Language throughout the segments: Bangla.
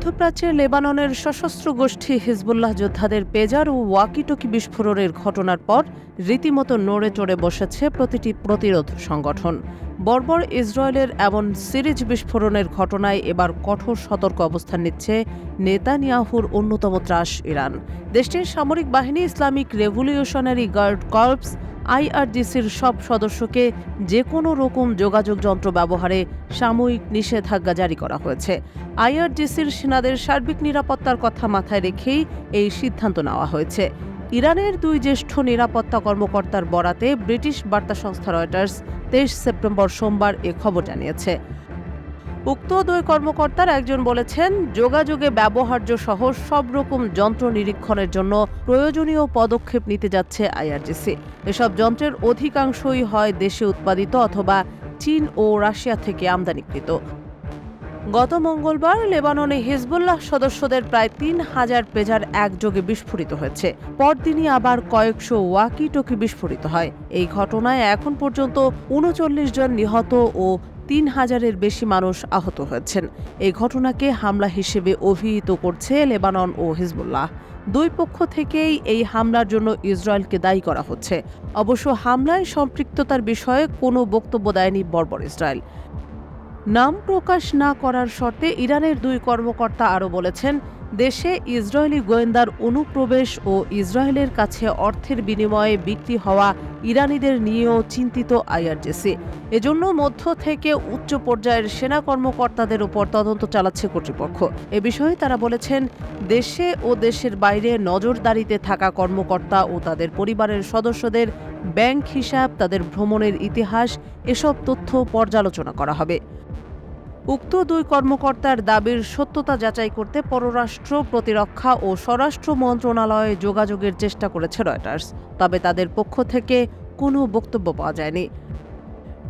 মধ্যপ্রাচ্যে লেবাননের সশস্ত্র গোষ্ঠী হিজবুল্লাহ যোদ্ধাদের পেজার ও ওয়াকিটকি বিস্ফোরণের ঘটনার পর রীতিমতো নড়ে চড়ে বসেছে প্রতিটি প্রতিরোধ সংগঠন। বর্বর ইসরায়েলের এমন সিরিজ বিস্ফোরণের ঘটনায় এবার কঠোর সতর্ক অবস্থান নিচ্ছে নেতানিয়াহুর অন্যতম ত্রাস ইরান। দেশটির সামরিক বাহিনী ইসলামিক রেভলিউশনারি গার্ড কর্পস আইআরজিসির সব সদস্যকে যে কোনো রকম যোগাযোগ যন্ত্র ব্যবহারে সাময়িক নিষেধাজ্ঞা জারি করা হয়েছে। আইআরজিসির সেনাদের সার্বিক নিরাপত্তার কথা মাথায় রেখেই এই সিদ্ধান্ত নেওয়া হয়েছে। ইরানের দুই জ্যেষ্ঠ নিরাপত্তা কর্মকর্তার বরাতে ব্রিটিশ বার্তা সংস্থা রয়টার্স তেইশ সেপ্টেম্বর সোমবার এ খবর জানিয়েছে। উক্ত দুই কর্মকর্তার একজন বলেছেন, যোগাযোগে ব্যবহার্য সহ সব রকম যন্ত্র নিরীক্ষণের জন্য প্রয়োজনীয় পদক্ষেপ নিতে যাচ্ছে আইআরজিসি। এসব যন্ত্রের অধিকাংশই হয় দেশে উৎপাদিত অথবা চীন ও রাশিয়া থেকে আমদানিকৃত। গত মঙ্গলবার লেবাননে হিজবুল্লাহ সদস্যদের প্রায় তিন হাজার পেজার একযোগে বিস্ফোরিত হয়েছে। পরদিনই আবার কয়েকশো ওয়াকি টকি বিস্ফোরিত হয়। এই ঘটনায় এখন পর্যন্ত উনচল্লিশ জন নিহত ও তিন হাজারের বেশি মানুষ আহত হয়েছেন। এই ঘটনাকে হামলা হিসেবে অভিহিত করছে লেবানন ও হিজবুল্লাহ। দুই পক্ষ থেকেই এই হামলার জন্য ইসরায়েলকে দায়ী করা হচ্ছে। অবশ্য হামলায় সম্পৃক্ততার বিষয়ে কোনো বক্তব্য দেয়নি বর্বর ইসরায়েল। নাম প্রকাশ না করার শর্তে ইরানের দুই কর্মকর্তা আরও বলেছেন দেশে ইসরায়েলি গোয়েন্দার অনুপ্রবেশ ও ইসরায়েলের কাছে অর্থের বিনিময়ে বিক্রি হওয়া ইরানিদের নিয়েও চিন্তিত আইআরজেসি। এজন্য মধ্য থেকে উচ্চ পর্যায়ের সেনা কর্মকর্তাদের উপর তদন্ত চালাচ্ছে কর্তৃপক্ষ। এ বিষয়ে তারা বলেছেন, দেশে ও দেশের বাইরে নজরদারিতে থাকা কর্মকর্তা ও তাদের পরিবারের সদস্যদের ব্যাংক হিসাব, তাদের ভ্রমণের ইতিহাস, এসব তথ্য পর্যালোচনা করা হবে। উক্ত দুই কর্মকর্তার দাবির সত্যতা যাচাই করতে পররাষ্ট্র প্রতিরক্ষা ও স্বরাষ্ট্র মন্ত্রণালয়ে যোগাযোগের চেষ্টা করেছে রয়টার্স, তবে তাদের পক্ষ থেকে কোনো বক্তব্য পাওয়া যায়নি।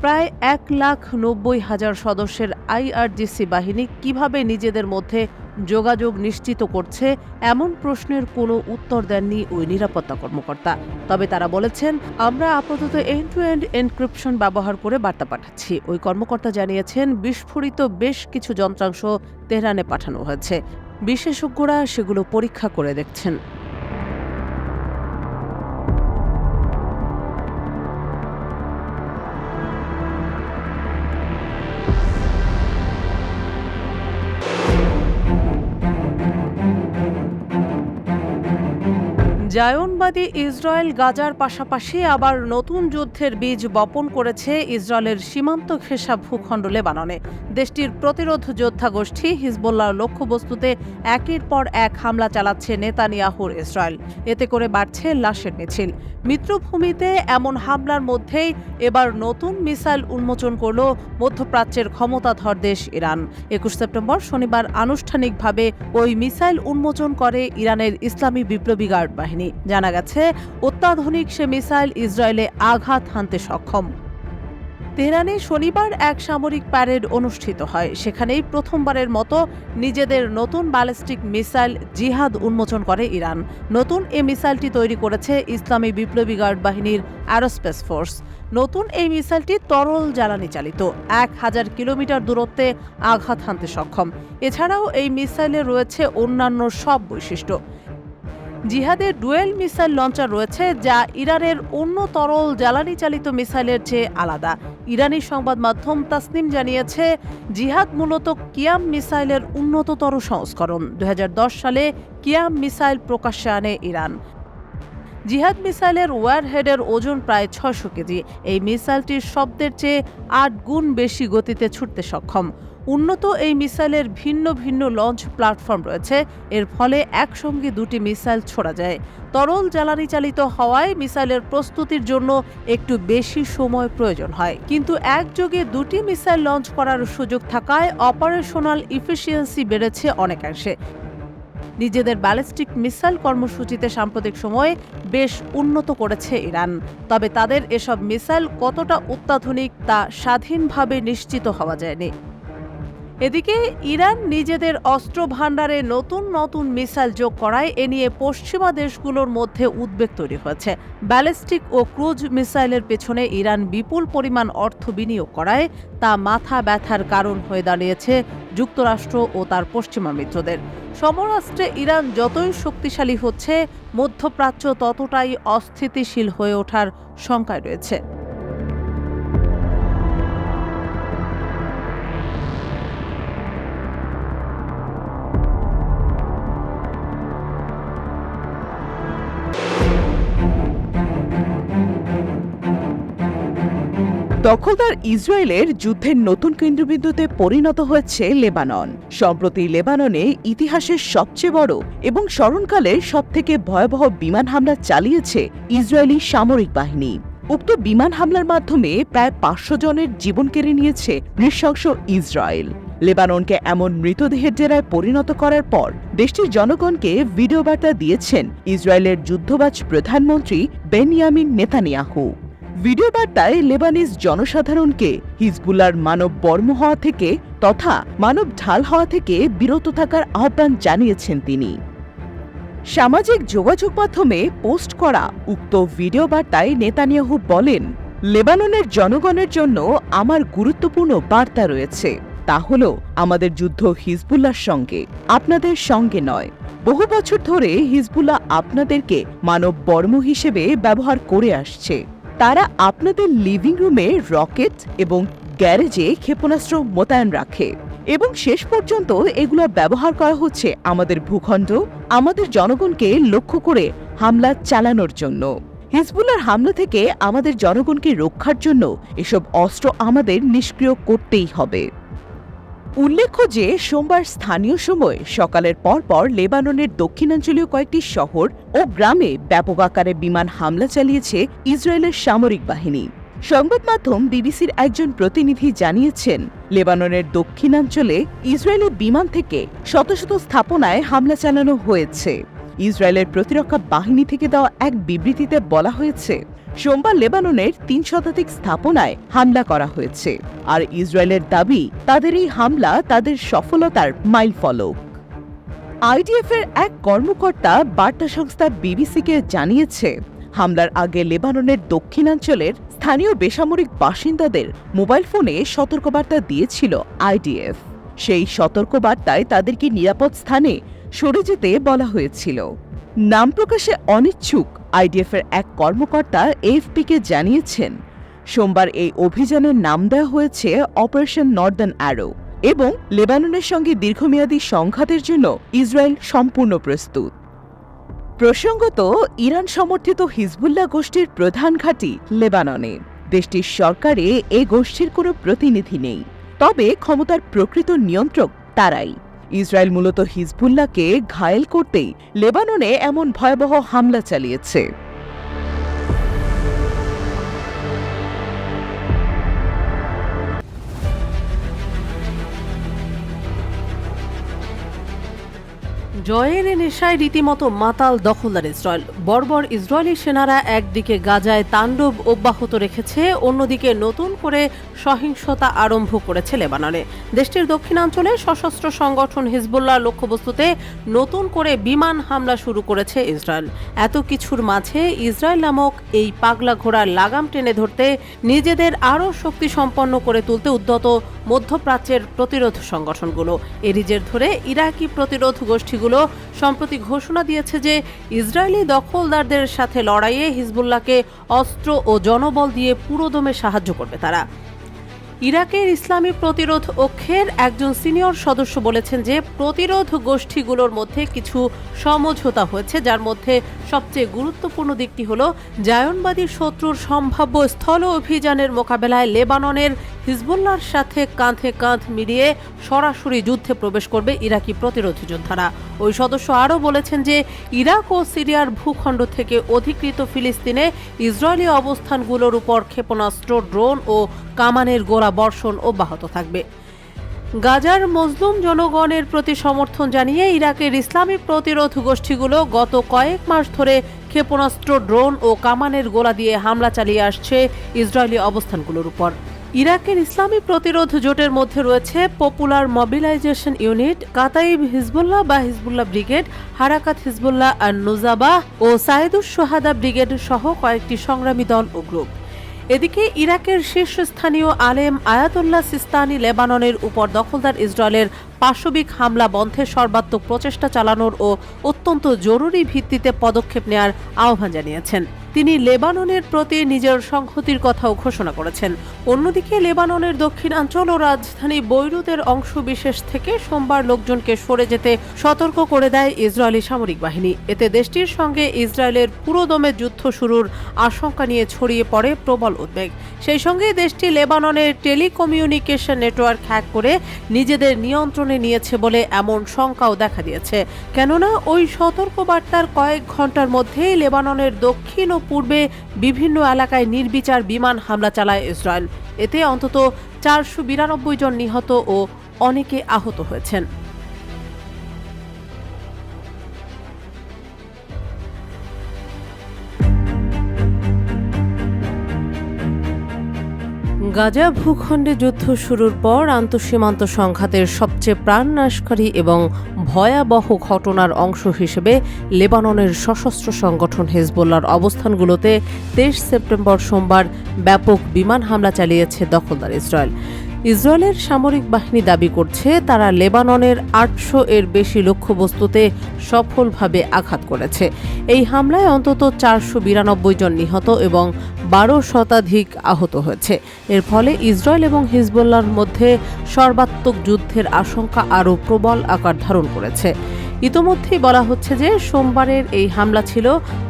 প্রায় এক লাখ নব্বই হাজার সদস্যের আইআরজিসি বাহিনী কীভাবে নিজেদের মধ্যে যোগাযোগ নিশ্চিত করছে, এমন প্রশ্নের কোনো উত্তর দেননি ওই নিরাপত্তা কর্মকর্তা। তবে তারা বলেছেন, আমরা আপাতত এন্ড টু এন্ড এনক্রিপশন ব্যবহার করে বার্তা পাঠাচ্ছি। ওই কর্মকর্তা জানিয়েছেন, বিস্ফোরিত বেশ কিছু যন্ত্রাংশ তেহরানে পাঠানো হয়েছে। বিশেষজ্ঞরা সেগুলো পরীক্ষা করে দেখছেন। জায়নবাদী ইসরায়েল গাজার পাশাপাশি আবার নতুন যুদ্ধের বীজ বপন করেছে ইসরায়েলের সীমান্ত ঘেঁষা ভূখণ্ড লেবাননে। দেশটির প্রতিরোধ যোদ্ধা গোষ্ঠী হিজবুল্লাহর লক্ষ্যবস্তুতে একের পর এক হামলা চালাচ্ছে নেতানিয়াহুর ইসরায়েল। এতে করে বাড়ছে লাশের মিছিল। মিত্রভূমিতে এমন হামলার মধ্যেই এবার নতুন মিসাইল উন্মোচন করল মধ্যপ্রাচ্যের ক্ষমতাধর দেশ ইরান। একুশ সেপ্টেম্বর শনিবার আনুষ্ঠানিকভাবে ওই মিসাইল উন্মোচন করে ইরানের ইসলামী বিপ্লবী গার্ড বাহিনী। জানা গেছে, অত্যাধুনিক সে মিসাইল ইসরায়েলে আঘাত হানতে সক্ষম। তেহরানে শনিবার এক সামরিক প্যারেড অনুষ্ঠিত হয়। সেখানেই প্রথমবারের মতো নিজেদের নতুন ব্যালিস্টিক মিসাইল জিহাদ উন্মোচন করে ইরান। নতুন এই মিসাইলটি তৈরি করেছে ইসলামী বিপ্লবী গার্ড বাহিনীর অ্যারোস্পেস ফোর্স। নতুন এই মিসাইলটি তরল জ্বালানি চালিত। এক হাজার কিলোমিটার দূরত্বে আঘাত হানতে সক্ষম। এছাড়াও এই মিসাইলে রয়েছে অন্যান্য সব বৈশিষ্ট্য। জিহাদের ডুয়েল মিসাইল লঞ্চার রয়েছে যা ইরানের অন্য তরল জ্বালানি চালিত মিসাইলের চেয়ে আলাদা। ইরানি সংবাদ মাধ্যম তাসনিম জানিয়েছে, জিহাদ মূলত কিয়াম মিসাইলের উন্নততর সংস্করণ। দুই হাজার দশ সালে কিয়াম মিসাইল প্রকাশ্যে আনে ইরান। জিহাদ মিসাইলের ওয়ারহেডের ওজন প্রায় ছয়শো কেজি। এই মিসাইলটির শব্দের চেয়ে আট গুণ বেশি গতিতে ছুটতে সক্ষম। উন্নত এই মিসাইলের ভিন্ন ভিন্ন লঞ্চ প্ল্যাটফর্ম রয়েছে। এর ফলে একসঙ্গে দুটি মিসাইল ছোড়া যায়। তরল জ্বালানি চালিত হওয়ায় মিসাইলের প্রস্তুতির জন্য একটু বেশি সময় প্রয়োজন হয়। কিন্তু একযোগে দুটি মিসাইল লঞ্চ করার সুযোগ থাকায় অপারেশনাল ইফিসিয়েন্সি বেড়েছে অনেকাংশে। নিজেদের ব্যালিস্টিক মিসাইল কর্মসূচিতে সাম্প্রতিক সময়ে বেশ উন্নত করেছে ইরান। তবে তাদের এসব মিসাইল কতটা অত্যাধুনিক তা স্বাধীনভাবে নিশ্চিত হওয়া যায়নি। এদিকে ইরান নিজেদের অস্ত্র ভাণ্ডারে নতুন নতুন মিসাইল যোগ করায় এ নিয়ে পশ্চিমা দেশগুলোর মধ্যে উদ্বেগ তৈরি হয়েছে। ব্যালিস্টিক ও ক্রুজ মিসাইলের পেছনে ইরান বিপুল পরিমাণ অর্থ বিনিয়োগ করায়, তা মাথা ব্যথার কারণ হয়ে দাঁড়িয়েছে যুক্তরাষ্ট্র ও তার পশ্চিমা মিত্রদের। সমরাষ্ট্রে ইরান যতই শক্তিশালী হচ্ছে, মধ্যপ্রাচ্য ততটাই অস্থিতিশীল হয়ে ওঠার শঙ্কায় রয়েছে। দখলদার ইসরায়েলের যুদ্ধের নতুন কেন্দ্রবিন্দুতে পরিণত হয়েছে লেবানন। সম্প্রতি লেবাননে ইতিহাসের সবচেয়ে বড় এবং স্মরণকালের সবথেকে ভয়াবহ বিমান হামলা চালিয়েছে ইসরায়েলি সামরিক বাহিনী। উক্ত বিমান হামলার মাধ্যমে প্রায় পাঁচশো জনের জীবন কেড়ে নিয়েছে নৃশংস ইসরায়েল। লেবাননকে এমন মৃতদেহের ডেরায় পরিণত করার পর দেশটির জনগণকে ভিডিও বার্তা দিয়েছেন ইসরায়েলের যুদ্ধবাজ প্রধানমন্ত্রী বেনিয়ামিন নেতানিয়াহু। ভিডিও বার্তায় লেবানিজ জনসাধারণকে হিজবুল্লার মানব বর্ম হওয়া থেকে তথা মানব ঢাল হওয়া থেকে বিরত থাকার আহ্বান জানিয়েছেন তিনি। সামাজিক যোগাযোগ মাধ্যমে পোস্ট করা উক্ত ভিডিও বার্তায় নেতানিয়াহু বলেন, লেবাননের জনগণের জন্য আমার গুরুত্বপূর্ণ বার্তা রয়েছে। তা হল, আমাদের যুদ্ধ হিজবুল্লার সঙ্গে, আপনাদের সঙ্গে নয়। বহু বছর ধরে হিজবুল্লাহ আপনাদেরকে মানব বর্ম হিসেবে ব্যবহার করে আসছে। তারা আপনাদের লিভিং রুমে রকেট এবং গ্যারেজে ক্ষেপণাস্ত্র মোতায়েন রাখে। এবং শেষ পর্যন্ত এগুলো ব্যবহার করা হচ্ছে আমাদের ভূখণ্ড, আমাদের জনগণকে লক্ষ্য করে হামলা চালানোর জন্য। হিজবুল্লার হামলা থেকে আমাদের জনগণকে রক্ষার জন্য এসব অস্ত্র আমাদের নিষ্ক্রিয় করতেই হবে। উল্লেখ্য যে, সোমবার স্থানীয় সময় সকালের পরপর লেবাননের দক্ষিণাঞ্চলীয় কয়েকটি শহর ও গ্রামে ব্যাপক আকারে বিমান হামলা চালিয়েছে ইসরায়েলের সামরিক বাহিনী। সংবাদ মাধ্যম বিবিসির একজন প্রতিনিধি জানিয়েছেন, লেবাননের দক্ষিণাঞ্চলে ইসরায়েলি বিমান থেকে শত শত স্থাপনায় হামলা চালানো হয়েছে। ইসরায়েলের প্রতিরক্ষা বাহিনী থেকে দেওয়া এক বিবৃতিতে বলা হয়েছে সোমবার লেবাননের তিন শতাধিক স্থাপনায় হামলা করা হয়েছে। আর ইসরায়েলের দাবি, তাদের এই হামলা তাদের সফলতার মাইল ফলক আইডিএফ এর এক কর্মকর্তা বার্তা সংস্থা বিবিসিকে জানিয়েছে, হামলার আগে লেবাননের দক্ষিণাঞ্চলের স্থানীয় বেসামরিক বাসিন্দাদের মোবাইল ফোনে সতর্কবার্তা দিয়েছিল আইডিএফ। সেই সতর্কবার্তায় তাদেরকে নিরাপদ স্থানে সরে যেতে বলা হয়েছিল। নাম প্রকাশে অনিচ্ছুক আইডিএফ এর এক কর্মকর্তা এএফপিকে জানিয়েছেন, সোমবার এই অভিযানের নাম দেওয়া হয়েছে অপারেশন নর্দার্ন অ্যারো এবং লেবাননের সঙ্গে দীর্ঘমেয়াদী সংঘাতের জন্য ইসরায়েল সম্পূর্ণ প্রস্তুত। প্রসঙ্গত, ইরান সমর্থিত হিজবুল্লাহ গোষ্ঠীর প্রধান ঘাঁটি লেবাননে। দেশটির সরকারে এ গোষ্ঠীর কোনো প্রতিনিধি নেই, তবে ক্ষমতার প্রকৃত নিয়ন্ত্রক তারাই। ইসরায়েল মূলত হিজবুল্লাহকে ঘায়েল করতেই লেবাননে এমন ভয়াবহ হামলা চালিয়েছে। জয়ের নেশায় রীতিমতো মাতাল দখলদার ইসরায়েল। বর্বর ইসরায়েলি সেনারা একদিকে গাজায় তাণ্ডব অব্যাহত রেখেছে, অন্যদিকে নতুন করে সহিংসতা আরম্ভ করেছে লেবাননে। দেশটির দক্ষিণাঞ্চলে সশস্ত্র সংগঠন হিজবুল্লাহ লক্ষ্যবস্তুতে নতুন করে বিমান হামলা শুরু করেছে ইসরায়েল। এত কিছুর মাঝে ইসরায়েল নামক এই পাগলা ঘোড়ার লাগাম টেনে ধরতে নিজেদের আরও শক্তি সম্পন্ন করে তুলতে উদ্যত মধ্যপ্রাচ্যের প্রতিরোধ সংগঠনগুলো। এরিজের ধরে ইরাকি প্রতিরোধ গোষ্ঠীগুলো সম্প্রতি ঘোষণা দিয়েছে যে ইসরায়েলি দখলদারদের সাথে লড়াইয়ে হিজবুল্লাহকে অস্ত্র ও জনবল দিয়ে পুরোদমে সাহায্য করবে তারা। ইরাকের ইসলামী প্রতিরোধ অক্ষের একজন সিনিয়র সদস্য বলেছেন যে প্রতিরোধ গোষ্ঠীগুলোর মধ্যে কিছু সমঝোতা হয়েছে, যার মধ্যে সবচেয়ে গুরুত্বপূর্ণ দিকটি হল জায়নবাদী শত্রুর সম্ভাব্য স্থল অভিযানের মোকাবেলায় লেবাননের হিজবুল্লাহর সাথে কাঁধে কাঁধ মিলিয়ে সরাসরি যুদ্ধে প্রবেশ করবে ইরাকি প্রতিরোধী যোদ্ধারা। ওই সদস্য আরও বলেছেন যে ইরাক ও সিরিয়ার ভূখণ্ড থেকে অধিকৃত ফিলিস্তিনে ইসরায়েলি অবস্থানগুলোর উপর ক্ষেপণাস্ত্র, ড্রোন ও কামানের গোলা বর্ষণ অব্যাহত থাকবে। গাজার মজলুম জনগণের প্রতি সমর্থন জানিয়ে ইরাকের ইসলামী প্রতিরোধ গোষ্ঠীগুলো গত কয়েক মাস ধরে ক্ষেপণাস্ত্র, ড্রোন ও কামানের গোলা দিয়ে হামলা চালিয়ে আসছে ইসরায়েলি অবস্থানগুলোর উপর। ইরাকের ইসলামী প্রতিরোধ জোটের মধ্যে রয়েছে popular mobilization unit, Kataib Hezbollah বা হিজবুল্লাহ ব্রিগেড, হারাকাত হিজবুল্লাহ আর নুজাবাহ ও সাইদুস সোহাদা ব্রিগেড সহ কয়েকটি সংগ্রামী দল ও গ্রুপ। এদিকে ইরাকের শীর্ষস্থানীয় আলেম আয়াতুল্লাহ সিস্তানি লেবাননের উপর দখলদার ইসরায়েলের পাশবিক হামলা বন্ধের সর্বাত্মক প্রচেষ্টা চালানোর ও অত্যন্ত জরুরি ভিত্তিতে পদক্ষেপ নেয়ার আহ্বান জানিয়েছেন। তিনি লেবাননের প্রতি নিজের সংহতির কথাও ঘোষণা করেছেন। অন্যদিকে লেবাননের দক্ষিণাঞ্চল ও রাজধানী বৈরুতের অংশবিশেষ থেকে সোমবার লোকজনকে সরে যেতে সতর্ক করে দেয় ইসরায়েলি সামরিক বাহিনী। এতে দেশটির সঙ্গে ইসরায়েলের পুরোদমে যুদ্ধ শুরুর আশঙ্কা নিয়ে ছড়িয়ে পড়ে প্রবল উদ্বেগ। সেই সঙ্গে দেশটি লেবাননের টেলিকমিউনিকেশন নেটওয়ার্ক হ্যাক করে নিজেদের নিয়ন্ত্রণে নিয়েছে বলে এমন শঙ্কাও দেখা দিয়েছে। কেননা, ওই সতর্কবার্তার কয়েক ঘণ্টার মধ্যেই লেবাননের দক্ষিণ ও পূর্বে বিভিন্ন এলাকায় নির্বিচার বিমান হামলা চালায় ইসরায়েল। এতে অন্তত চারশো বিরানব্বই জন নিহত ও অনেকে আহত হয়েছেন। গাজা ভূখণ্ডে যুদ্ধ শুরুর পর আন্তঃসীমান্ত সংঘাতের সবচেয়ে প্রাণনাশকারী এবং ভয়াবহ ঘটনার অংশ হিসেবে লেবাননের সশস্ত্র সংগঠন হেজবোল্লার অবস্থানগুলোতে তেইশ সেপ্টেম্বর সোমবার ব্যাপক বিমান হামলা চালিয়েছে দখলদার ইসরায়েল। ইসরায়েলের সামরিক বাহিনী দাবি করছে, তারা লেবাননের আটশো এর বেশি লক্ষ্যবস্তুতে সফলভাবে আঘাত করেছে। এই হামলায় অন্তত চারশো বিরানব্বই জন নিহত এবং বারো শতাধিক আহত হয়েছে। এর ফলে ইসরায়েল এবং হিজবুল্লার মধ্যে সর্বাত্মক যুদ্ধের আশঙ্কা আরও প্রবল আকার ধারণ করেছে। ইতোমধ্যেই বলা হচ্ছে যে, সোমবারের এই হামলা ছিল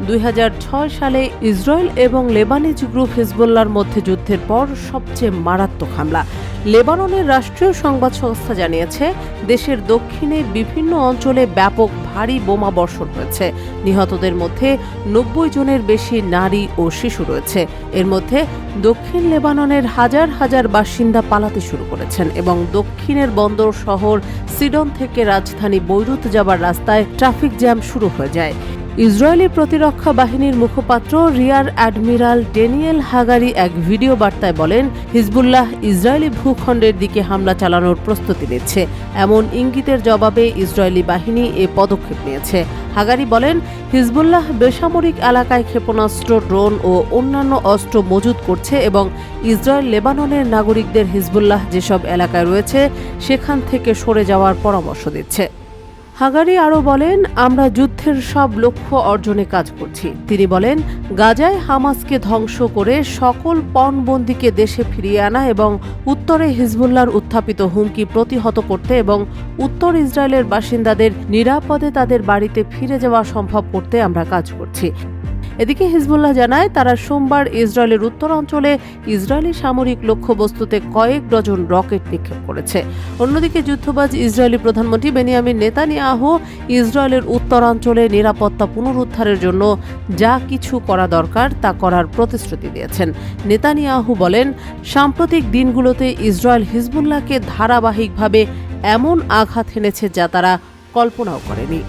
দুই হাজার ছয় সালে ইসরায়েল এবং লেবানিজ গ্রুপ হিজবুল্লার মধ্যে যুদ্ধের পর সবচেয়ে মারাত্মক হামলা। লেবাননের রাষ্ট্রীয় সংবাদ সংস্থা জানিয়েছে, দেশের দক্ষিণে বিভিন্ন অঞ্চলে ব্যাপক ভারী বোমা বর্ষণ হয়েছে। নিহতদের মধ্যে নব্বই জনের বেশি নারী ও শিশু রয়েছে। এর মধ্যে দক্ষিণ লেবাননের হাজার হাজার বাসিন্দা পালাতে শুরু করেছেন এবং দক্ষিণের বন্দর শহর সিডন থেকে রাজধানী বৈরুত যাবার রাস্তায় ট্রাফিক জ্যাম শুরু হয়ে যায়। ইসরায়েলি প্রতিরক্ষা বাহিনীর মুখপাত্র রিয়ার অ্যাডমিরাল ডেনিয়েল হাগারি এক ভিডিও বার্তায় বলেন, হিজবুল্লাহ ইসরায়েলি ভূখণ্ডের দিকে হামলা চালানোর প্রস্তুতি নিচ্ছে। এমন ইঙ্গিতের জবাবে ইসরায়েলি বাহিনী এ পদক্ষেপ নিয়েছে। হাগারি বলেন, হিজবুল্লাহ বেসামরিক এলাকায় ক্ষেপণাস্ত্র, ড্রোন ও অন্যান্য অস্ত্র মজুত করছে এবং ইসরায়েল, লেবাননের নাগরিকদের হিজবুল্লাহ যেসব এলাকায় রয়েছে, সেখান থেকে সরে যাওয়ার পরামর্শ দিচ্ছে। হাগারি আরও বলেন, আমরা যুদ্ধের সব লক্ষ্য অর্জনে কাজ করছি। তিনি বলেন, গাজায় হামাসকে ধ্বংস করে সকল পণবন্দিকে দেশে ফিরিয়ে আনা এবং উত্তরে হিজবুল্লার উত্থাপিত হুমকি প্রতিহত করতে এবং উত্তর ইসরায়েলের বাসিন্দাদের নিরাপদে তাদের বাড়িতে ফিরে যাওয়া সম্ভব করতে আমরা কাজ করছি। এদিকে হিজবুল্লাহ জানায়, তারা সোমবার ইসরায়েলের উত্তরাঞ্চলে ইসরায়েলি সামরিক লক্ষ্যবস্তুতে কয়েক ডজন রকেট নিক্ষেপ করেছে। অন্যদিকে যুদ্ধবাজ ইসরায়েলি প্রধানমন্ত্রী বেনিয়ামিন নেতানিয়াহু ইসরায়েলের উত্তরাঞ্চলে নিরাপত্তা পুনরুদ্ধারের জন্য যা কিছু করা দরকার তা করার প্রতিশ্রুতি দিয়েছেন। নেতানিয়াহু বলেন, সাম্প্রতিক দিনগুলোতে ইসরায়েল হিজবুল্লাহকে ধারাবাহিকভাবে এমন আঘাত হেনেছে যা তারা কল্পনাও করেনি।